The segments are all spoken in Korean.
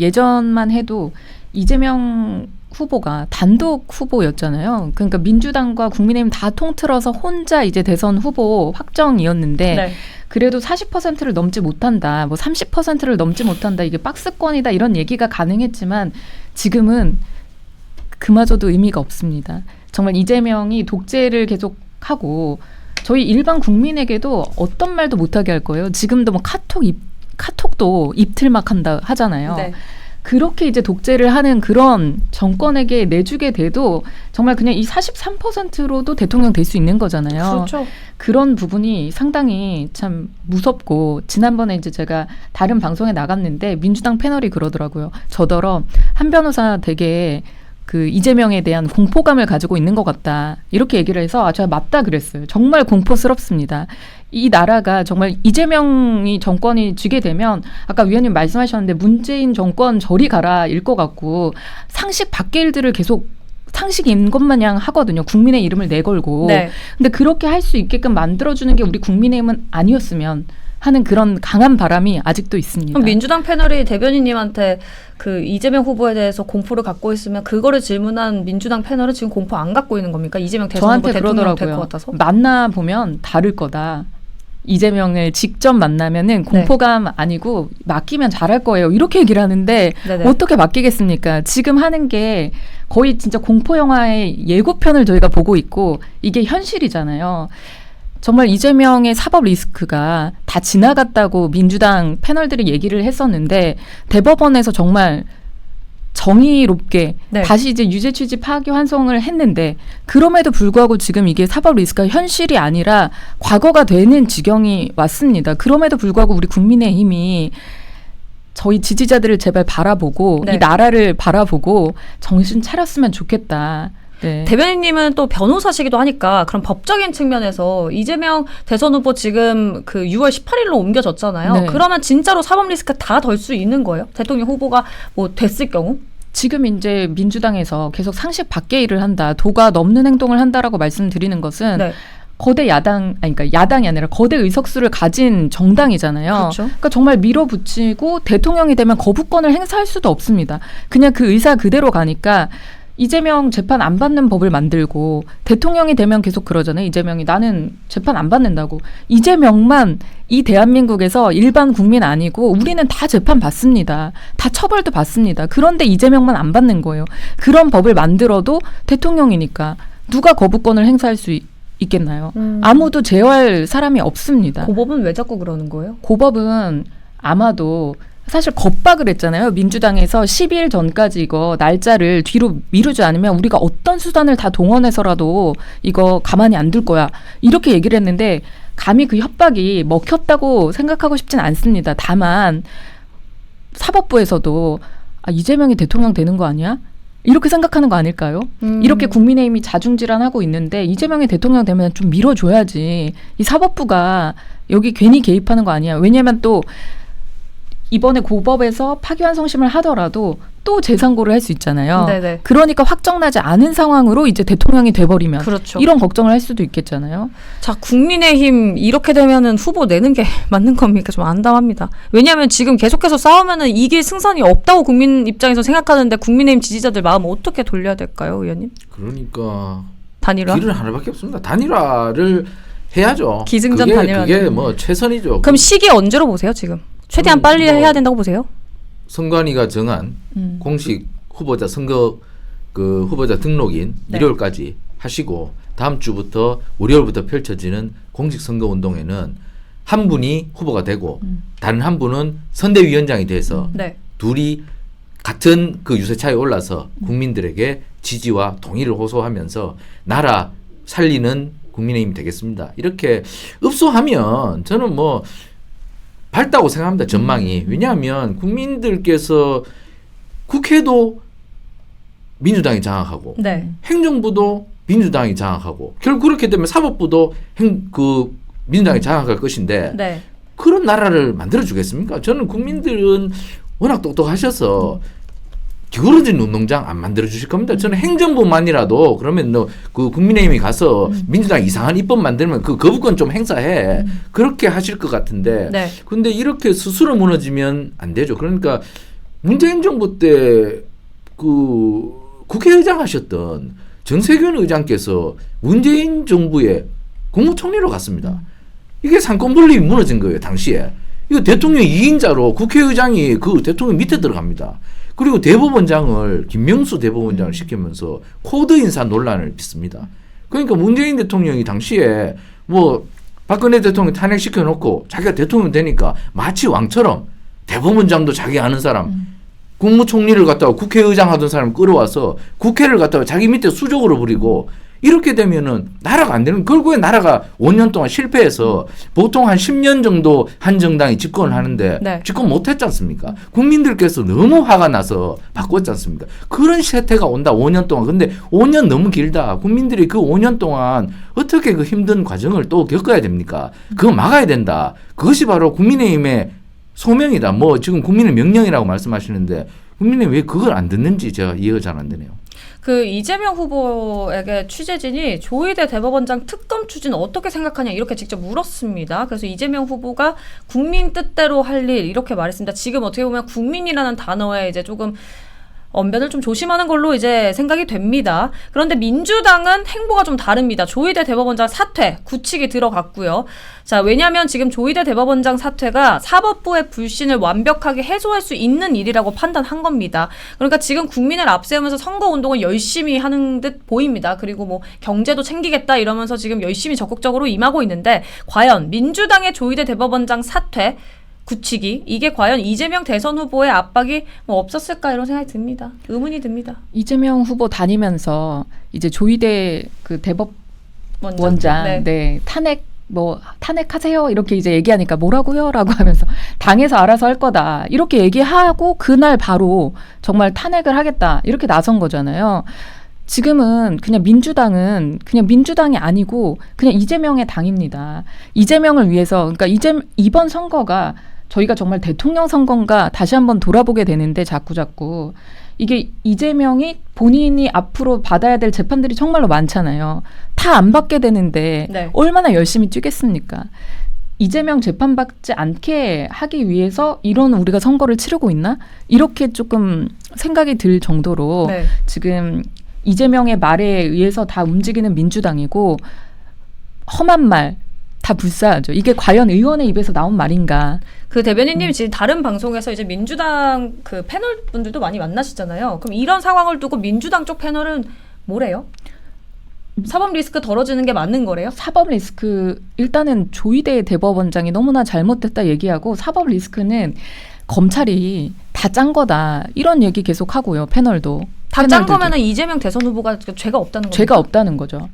예전만 해도 이재명 후보가 단독 후보였잖아요. 그러니까 민주당과 국민의힘 다 통틀어서 혼자 이제 대선 후보 확정이었는데 네. 그래도 40%를 넘지 못한다. 뭐 30%를 넘지 못한다. 이게 박스권이다. 이런 얘기가 가능했지만 지금은 그마저도 의미가 없습니다. 정말 이재명이 독재를 계속 하고 저희 일반 국민에게도 어떤 말도 못하게 할 거예요. 지금도 뭐 카톡 입 카톡도 입틀막 한다 하잖아요. 네. 그렇게 이제 독재를 하는 그런 정권에게 내주게 돼도 정말 그냥 이 43%로도 대통령 될 수 있는 거잖아요. 그렇죠. 그런 부분이 상당히 참 무섭고 지난번에 이제 제가 다른 방송에 나갔는데 민주당 패널이 그러더라고요. 저더러 한 변호사 되게 그 이재명에 대한 공포감을 가지고 있는 것 같다 이렇게 얘기를 해서 아 제가 맞다 그랬어요. 정말 공포스럽습니다. 이 나라가 정말 이재명이 정권이 쥐게 되면 아까 위원님 말씀하셨는데 문재인 정권 저리 가라 일 것 같고 상식 밖의 일들을 계속 상식인 것 마냥 하거든요. 국민의 이름을 내걸고. 네. 근데 그렇게 할 수 있게끔 만들어주는 게 우리 국민의힘은 아니었으면 하는 그런 강한 바람이 아직도 있습니다. 민주당 패널이 대변인님한테 그 이재명 후보에 대해서 공포를 갖고 있으면 그거를 질문한 민주당 패널은 지금 공포 안 갖고 있는 겁니까? 이재명 대선 후보 대통령 될것 그러더라고요. 같아서? 만나 보면 다를 거다. 이재명을 직접 네. 만나면은 공포감 아니고 맡기면 잘할 거예요. 이렇게 얘기를 하는데 네네. 어떻게 맡기겠습니까? 지금 하는 게 거의 진짜 공포 영화의 예고편을 저희가 보고 있고 이게 현실이잖아요. 정말 이재명의 사법 리스크가 다 지나갔다고 민주당 패널들이 얘기를 했었는데 대법원에서 정말 정의롭게 네. 다시 이제 유죄 취지 파기 환송을 했는데 그럼에도 불구하고 지금 이게 사법 리스크가 현실이 아니라 과거가 되는 지경이 왔습니다. 그럼에도 불구하고 우리 국민의힘이 저희 지지자들을 제발 바라보고 네. 이 나라를 바라보고 정신 차렸으면 좋겠다. 네. 대변인님은 또 변호사시기도 하니까 그런 법적인 측면에서 이재명 대선 후보 지금 그 6월 18일로 옮겨졌잖아요. 네. 그러면 진짜로 사법 리스크 다 덜 수 있는 거예요? 대통령 후보가 뭐 됐을 경우? 지금 이제 민주당에서 계속 상식 밖의 일을 한다, 도가 넘는 행동을 한다라고 말씀드리는 것은 네. 거대 야당, 아니 그러니까 야당이 아니라 거대 의석수를 가진 정당이잖아요. 그렇죠. 그러니까 정말 밀어붙이고 대통령이 되면 거부권을 행사할 수도 없습니다. 그냥 그 의사 그대로 가니까 이재명 재판 안 받는 법을 만들고 대통령이 되면 계속 그러잖아요. 이재명이 나는 재판 안 받는다고. 이재명만 이 대한민국에서 일반 국민 아니고 우리는 다 재판 받습니다. 다 처벌도 받습니다. 그런데 이재명만 안 받는 거예요. 그런 법을 만들어도 대통령이니까 누가 거부권을 행사할 수 있, 있겠나요? 음. 아무도 제어할 사람이 없습니다. 고법은 왜 자꾸 그러는 거예요? 고법은 아마도 사실 겁박을 했잖아요. 민주당에서 12일 전까지 이거 날짜를 뒤로 미루지 않으면 우리가 어떤 수단을 다 동원해서라도 이거 가만히 안 둘 거야. 이렇게 얘기를 했는데 감히 그 협박이 먹혔다고 생각하고 싶진 않습니다. 다만 사법부에서도 아, 이재명이 대통령 되는 거 아니야? 이렇게 생각하는 거 아닐까요? 음. 이렇게 국민의힘이 자중질환하고 있는데 이재명이 대통령 되면 좀 밀어줘야지. 이 사법부가 여기 괜히 개입하는 거 아니야. 왜냐하면 또 이번에 고법에서 파기환송심을 하더라도 또 재상고를 할 수 있잖아요. 네네. 그러니까 확정나지 않은 상황으로 이제 대통령이 돼버리면 그렇죠. 이런 걱정을 할 수도 있겠잖아요. 자, 국민의힘 이렇게 되면은 후보 내는 게 맞는 겁니까? 좀 안담합니다. 왜냐하면 지금 계속해서 싸우면은 이길 승산이 없다고 국민 입장에서 생각하는데 국민의힘 지지자들 마음 어떻게 돌려야 될까요, 의원님? 그러니까 단일화? 길은 하나밖에 없습니다. 단일화를 해야죠. 기승전 그게, 단일화. 그게 뭐 최선이죠. 그럼 시기 언제로 보세요, 지금? 최대한 빨리 뭐- 해야 된다고 보세요? 선관위가 정한 음. 공식 후보자 선거 그 후보자 등록인 네. 일요일까지 하시고 다음 주부터 월요일부터 펼쳐지는 공식 선거 운동에는 한 분이 후보가 되고 음. 다른 한 분은 선대위원장이 돼서 네. 둘이 같은 그 유세차에 올라서 국민들에게 지지와 동의를 호소하면서 나라 살리는 국민의힘 되겠습니다. 이렇게 읍소하면 저는 뭐 밝다고 생각합니다. 전망이. 왜냐하면 국민들께서 국회도 민주당이 장악하고 네. 행정부도 민주당이 장악하고 결국 그렇게 되면 사법부도 행, 그 민주당이 장악할 것인데 네. 그런 나라를 만들어 주겠습니까? 저는 국민들은 워낙 똑똑하셔서 기울어진 운동장 안 만들어 주실 겁니다. 저는 행정부만이라도 그러면 너 그 국민의힘이 가서 민주당 이상한 입법 만들면 그 거부권 좀 행사해 그렇게 하실 것 같은데 네. 근데 이렇게 스스로 무너지면 안 되죠. 그러니까 문재인 정부 때 그 국회의장 하셨던 정세균 의장께서 문재인 정부의 국무총리로 갔습니다. 이게 상권 분립이 무너진 거예요, 당시에. 이거 대통령 2인자로 국회의장이 그 대통령 밑에 들어갑니다. 그리고 대법원장을 김명수 대법원장을 시키면서 코드 인사 논란을 빚습니다. 그러니까 문재인 대통령이 당시에 뭐 박근혜 대통령 탄핵시켜 놓고 자기가 대통령 되니까 마치 왕처럼 대법원장도 자기 아는 사람 국무총리를 갖다가 국회의장 하던 사람 끌어와서 국회를 갖다가 자기 밑에 수적으로 부리고 이렇게 되면은 나라가 안 되는 결국에 나라가 5년 동안 실패해서 보통 한 10년 정도 한 정당이 집권을 하는데 네. 집권 못 했지 않습니까? 국민들께서 너무 화가 나서 바꿨지 않습니까? 그런 세태가 온다 5년 동안. 근데 5년 너무 길다. 국민들이 그 5년 동안 어떻게 그 힘든 과정을 또 겪어야 됩니까? 그거 막아야 된다. 그것이 바로 국민의힘의 소명이다. 뭐 지금 국민의 명령이라고 말씀하시는데 국민이 왜 그걸 안 듣는지 제가 이해가 잘 안 되네요. 그 이재명 후보에게 취재진이 조희대 대법원장 특검 추진 어떻게 생각하냐 이렇게 직접 물었습니다. 그래서 이재명 후보가 국민 뜻대로 할 일 이렇게 말했습니다. 지금 어떻게 보면 국민이라는 단어에 이제 조금 언변을 좀 조심하는 걸로 이제 생각이 됩니다. 그런데 민주당은 행보가 좀 다릅니다. 조희대 대법원장 사퇴 구칙이 들어갔고요. 자, 왜냐하면 지금 조희대 대법원장 사퇴가 사법부의 불신을 완벽하게 해소할 수 있는 일이라고 판단한 겁니다. 그러니까 지금 국민을 앞세우면서 선거 운동을 열심히 하는 듯 보입니다. 그리고 뭐 경제도 챙기겠다 이러면서 지금 열심히 적극적으로 임하고 있는데 과연 민주당의 조희대 대법원장 사퇴 구치기 이게 과연 이재명 대선 후보의 압박이 뭐 없었을까 이런 생각이 듭니다. 의문이 듭니다. 이재명 후보 다니면서 이제 조희대 그 대법 원장. 원장 네. 네. 탄핵 뭐 탄핵하세요 이렇게 이제 얘기하니까 뭐라고요라고 하면서 당에서 알아서 할 거다 이렇게 얘기하고 그날 바로 정말 탄핵을 하겠다 이렇게 나선 거잖아요. 지금은 그냥 민주당은 그냥 민주당이 아니고 그냥 이재명의 당입니다. 이재명을 위해서 그러니까 이재 이번 선거가 저희가 정말 대통령 선거인가 다시 한번 돌아보게 되는데 자꾸 자꾸 이게 이재명이 본인이 앞으로 받아야 될 재판들이 정말로 많잖아요. 다 안 받게 되는데 네. 얼마나 열심히 뛰겠습니까? 이재명 재판받지 않게 하기 위해서 이런 우리가 선거를 치르고 있나? 이렇게 조금 생각이 들 정도로 네. 지금 이재명의 말에 의해서 다 움직이는 민주당이고 험한 말 다 불사하죠. 이게 과연 의원의 입에서 나온 말인가? 그 대변인님 지금 다른 방송에서 이제 민주당 그 패널 분들도 많이 만나시잖아요. 그럼 이런 상황을 두고 민주당 쪽 패널은 뭐래요? 사법 리스크 덜어지는 게 맞는 거래요? 사법 리스크 일단은 조희대 대법원장이 너무나 잘못됐다 얘기하고 사법 리스크는 검찰이 다 짠 거다 이런 얘기 계속 하고요 패널도 다 짠. 거면은 이재명 대선 후보가 죄가 없다는 거죠. 죄가 없다는 거죠.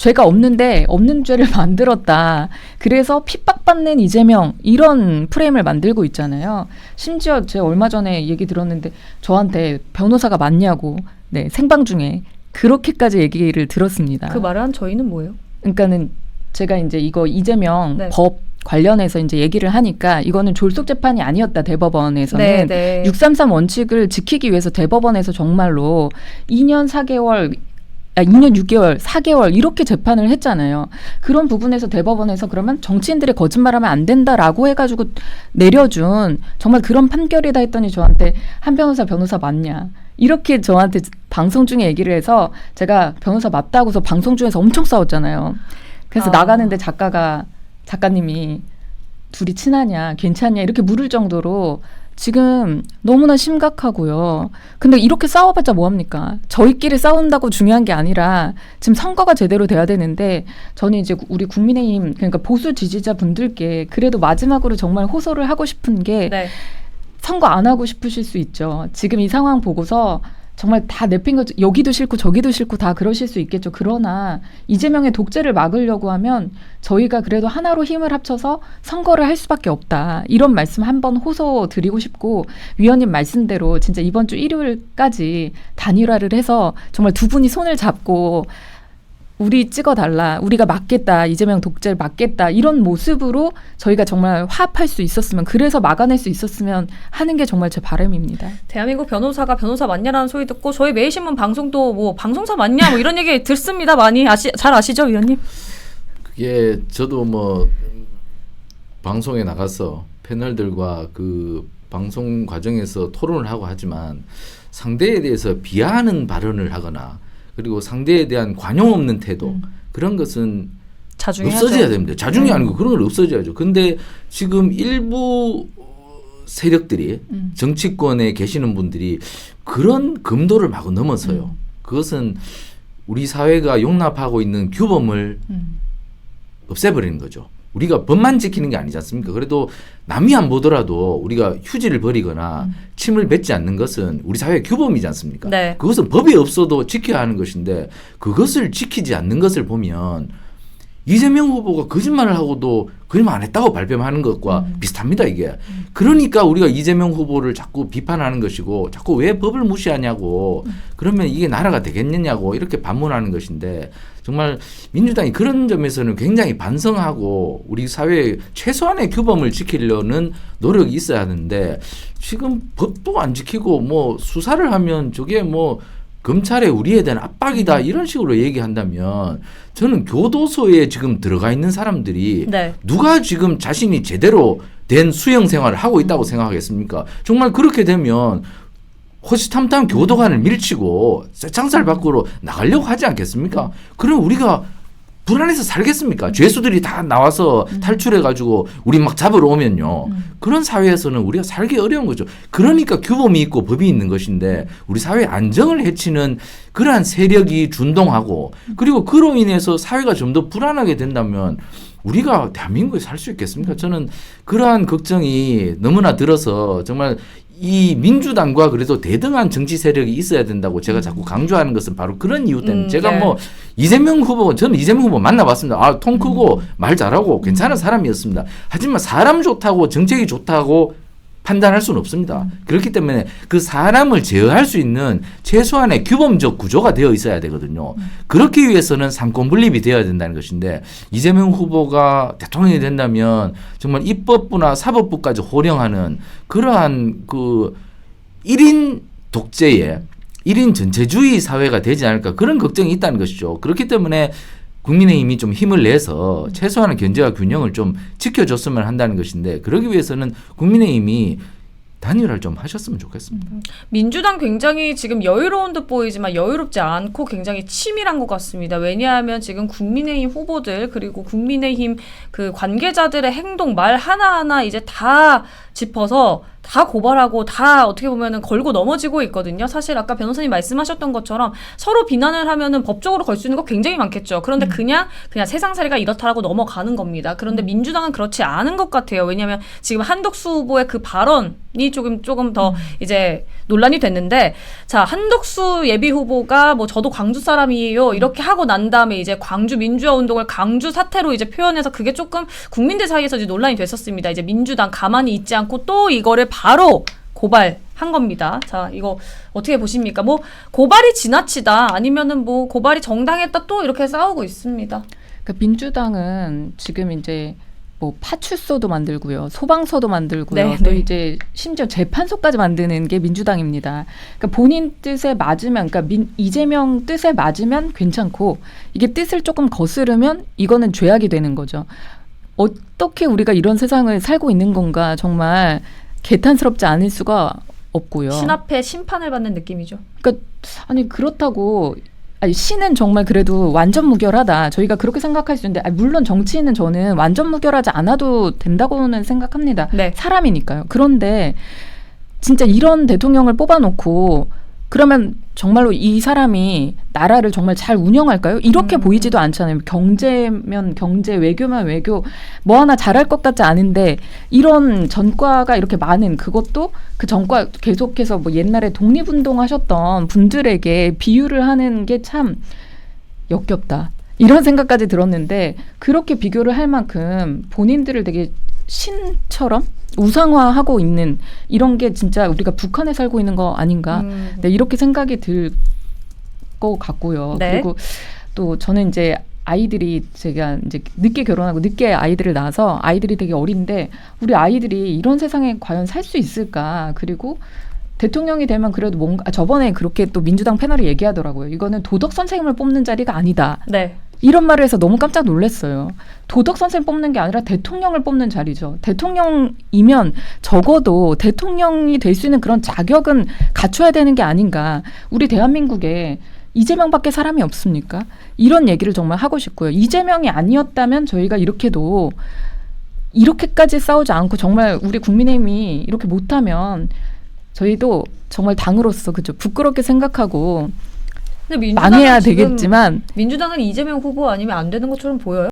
죄가 없는데 없는 죄를 만들었다. 그래서 핍박받는 이재명 이런 프레임을 만들고 있잖아요. 심지어 제가 얼마 전에 얘기 들었는데 저한테 변호사가 맞냐고 네 생방 중에 그렇게까지 얘기를 들었습니다. 그 말을 한 저희는 뭐예요? 그러니까는 제가 이제 이거 이재명 네. 법 관련해서 이제 얘기를 하니까 이거는 졸속 재판이 아니었다 대법원에서는 네, 네. 633 원칙을 지키기 위해서 대법원에서 정말로 2년 4개월 아, 2년 6개월, 4개월 이렇게 재판을 했잖아요. 그런 부분에서 대법원에서 그러면 정치인들이 거짓말하면 안 된다라고 해가지고 내려준 정말 그런 판결이다 했더니 저한테 한 변호사 변호사 맞냐 이렇게 저한테 방송 중에 얘기를 해서 제가 변호사 맞다고서 방송 중에서 엄청 싸웠잖아요. 그래서 아. 나가는데 작가가 작가님이 둘이 친하냐 괜찮냐 이렇게 물을 정도로 지금 너무나 심각하고요. 근데 이렇게 싸워봤자 뭐합니까? 저희끼리 싸운다고 중요한 게 아니라 지금 선거가 제대로 돼야 되는데 저는 이제 우리 국민의힘 그러니까 보수 지지자 분들께 그래도 마지막으로 정말 호소를 하고 싶은 게 네. 선거 안 하고 싶으실 수 있죠. 지금 이 상황 보고서 정말 다 내팽 거 여기도 싫고 저기도 싫고 다 그러실 수 있겠죠. 그러나 이재명의 독재를 막으려고 하면 저희가 그래도 하나로 힘을 합쳐서 선거를 할 수밖에 없다. 이런 말씀 한번 호소 드리고 싶고 위원님 말씀대로 진짜 이번 주 일요일까지 단일화를 해서 정말 두 분이 손을 잡고 우리 찍어달라. 우리가 막겠다. 이재명 독재를 막겠다. 이런 모습으로 저희가 정말 화합할 수 있었으면, 그래서 막아낼 수 있었으면 하는 게 정말 제 바람입니다. 대한민국 변호사가 변호사 맞냐라는 소리 듣고 저희 매일신문 방송도 뭐 방송사 맞냐 뭐 이런 얘기 듣습니다. 많이 아시 잘 아시죠, 위원님? 그게 저도 뭐 방송에 나가서 패널들과 그 방송 과정에서 토론을 하고 하지만 상대에 대해서 비하하는 발언을 하거나 그리고 상대에 대한 관용 없는 태도 음. 그런 것은. 없어져야 됩니다. 자중이 음. 아니고 그런 걸 없어져야죠. 근데 지금 일부 세력들이 음. 정치권에 계시는 분들이 그런 금도를 마구 넘어서요. 음. 그것은 우리 사회가 용납하고 있는 규범을 음. 없애버리는 거죠. 우리가 법만 지키는 게 아니지 않습니까? 그래도 남이 안 보더라도 우리가 휴지를 버리거나 음. 침을 뱉지 않는 것은 우리 사회의 규범이지 않습니까? 네. 그것은 법이 없어도 지켜야 하는 것인데 그것을 지키지 않는 것을 보면 이재명 후보가 거짓말을 하고도 거짓말 안 했다고 발뺌하는 것과 음. 비슷합니다 이게. 그러니까 우리가 이재명 후보를 자꾸 비판하는 것이고 자꾸 왜 법을 무시하냐고 그러면 이게 나라가 되겠느냐고 이렇게 반문하는 것인데 정말 민주당이 그런 점에서는 굉장히 반성하고 우리 사회의 최소한의 규범을 지키려는 노력이 있어야 하는데 지금 법도 안 지키고 뭐 수사를 하면 저게 뭐 검찰에 우리에 대한 압박이다 이런 식으로 얘기한다면 저는 교도소에 지금 들어가 있는 사람들이 네. 누가 지금 자신이 제대로 된 수영 생활을 하고 있다고 생각하겠습니까? 정말 그렇게 되면 호시탐탐 교도관을 밀치고 장살 밖으로 나가려고 하지 않겠습니까? 그럼 우리가 불안해서 살겠습니까? 죄수들이 다 나와서 탈출해가지고 우리 막 잡으러 오면요. 그런 사회에서는 우리가 살기 어려운 거죠. 그러니까 규범이 있고 법이 있는 것인데 우리 사회 안정을 해치는 그러한 세력이 준동하고 그리고 그로 인해서 사회가 좀 더 불안하게 된다면 우리가 대한민국에 살 수 있겠습니까? 저는 그러한 걱정이 너무나 들어서 정말 이 민주당과 그래도 대등한 정치 세력이 있어야 된다고 제가 자꾸 강조하는 것은 바로 그런 이유 때문에 음, 제가 네. 뭐 이재명 후보 저는 이재명 후보 만나봤습니다. 아 통 크고 말 잘하고 괜찮은 사람이었습니다. 하지만 사람 좋다고 정책이 좋다고 판단할 수는 없습니다. 그렇기 때문에 그 사람을 제어할 수 있는 최소한의 규범적 구조가 되어 있어야 되거든요. 그렇기 위해서는 상권 분립이 되어야 된다는 것인데 이재명 후보가 대통령이 된다면 정말 입법부나 사법부까지 호령하는 그러한 그 1인 독재의 1인 전체주의 사회가 되지 않을까 그런 걱정이 있다는 것이죠. 그렇기 때문에 국민의힘이 좀 힘을 내서 최소한의 견제와 균형을 좀 지켜줬으면 한다는 것인데 그러기 위해서는 국민의힘이 단일화를 좀 하셨으면 좋겠습니다. 민주당 굉장히 지금 여유로운 듯 보이지만 여유롭지 않고 굉장히 치밀한 것 같습니다. 왜냐하면 지금 국민의힘 후보들 그리고 국민의힘 그 관계자들의 행동 말 하나하나 이제 다 짚어서 다 고발하고 다 어떻게 보면은 걸고 넘어지고 있거든요. 사실 아까 변호사님 말씀하셨던 것처럼 서로 비난을 하면은 법적으로 걸 수 있는 거 굉장히 많겠죠. 그런데 그냥 그냥 세상 살이가 이렇다라고 넘어가는 겁니다. 그런데 민주당은 그렇지 않은 것 같아요. 왜냐하면 지금 한덕수 후보의 그 발언이 조금 조금 더 이제 논란이 됐는데 자 한덕수 예비 후보가 뭐 저도 광주 사람이에요 이렇게 하고 난 다음에 이제 광주 민주화 운동을 강주 사태로 이제 표현해서 그게 조금 국민들 사이에서 이제 논란이 됐었습니다. 이제 민주당 가만히 있지 않고 또 이거를 바로 고발 한 겁니다. 자, 이거 어떻게 보십니까? 뭐 고발이 지나치다 아니면은 뭐 고발이 정당했다 또 이렇게 싸우고 있습니다. 그러니까 민주당은 지금 이제 뭐 파출소도 만들고요, 소방서도 만들고요, 네, 또 네. 이제 심지어 재판소까지 만드는 게 민주당입니다. 그러니까 본인 뜻에 맞으면, 그러니까 민, 이재명 뜻에 맞으면 괜찮고 이게 뜻을 조금 거스르면 이거는 죄악이 되는 거죠. 어떻게 우리가 이런 세상을 살고 있는 건가 정말 개탄스럽지 않을 수가 없고요. 신 앞에 심판을 받는 느낌이죠. 그러니까 아니 그렇다고 아니 신은 정말 그래도 완전 무결하다. 저희가 그렇게 생각할 수 있는데 아니, 물론 정치인은 저는 완전 무결하지 않아도 된다고는 생각합니다. 네. 사람이니까요. 그런데 진짜 이런 대통령을 뽑아놓고 그러면 정말로 이 사람이 나라를 정말 잘 운영할까요? 이렇게 음. 보이지도 않잖아요. 경제면 경제, 외교면 외교, 뭐 하나 잘할 것 같지 않은데 이런 전과가 이렇게 많은 그것도 그 전과 계속해서 뭐 옛날에 독립운동 하셨던 분들에게 비유를 하는 게 참 역겹다. 이런 생각까지 들었는데 그렇게 비교를 할 만큼 본인들을 되게 신처럼 우상화하고 있는 이런 게 진짜 우리가 북한에 살고 있는 거 아닌가 음. 네, 이렇게 생각이 들 것 같고요. 네. 그리고 또 저는 이제 아이들이 제가 이제 늦게 결혼하고 늦게 아이들을 낳아서 아이들이 되게 어린데 우리 아이들이 이런 세상에 과연 살 수 있을까? 그리고 대통령이 되면 그래도 뭔가 아, 저번에 그렇게 또 민주당 패널이 얘기하더라고요. 이거는 도덕 선생님을 뽑는 자리가 아니다. 네. 이런 말을 해서 너무 깜짝 놀랐어요. 도덕 선생 뽑는 게 아니라 대통령을 뽑는 자리죠. 대통령이면 적어도 대통령이 될 수 있는 그런 자격은 갖춰야 되는 게 아닌가. 우리 대한민국에 이재명밖에 사람이 없습니까? 이런 얘기를 정말 하고 싶고요. 이재명이 아니었다면 저희가 이렇게도 이렇게까지 싸우지 않고 정말 우리 국민의힘이 이렇게 못하면 저희도 정말 당으로서 그죠 부끄럽게 생각하고 근데 민주당은 망해야 지금 되겠지만 민주당은 이재명 후보 아니면 안 되는 것처럼 보여요.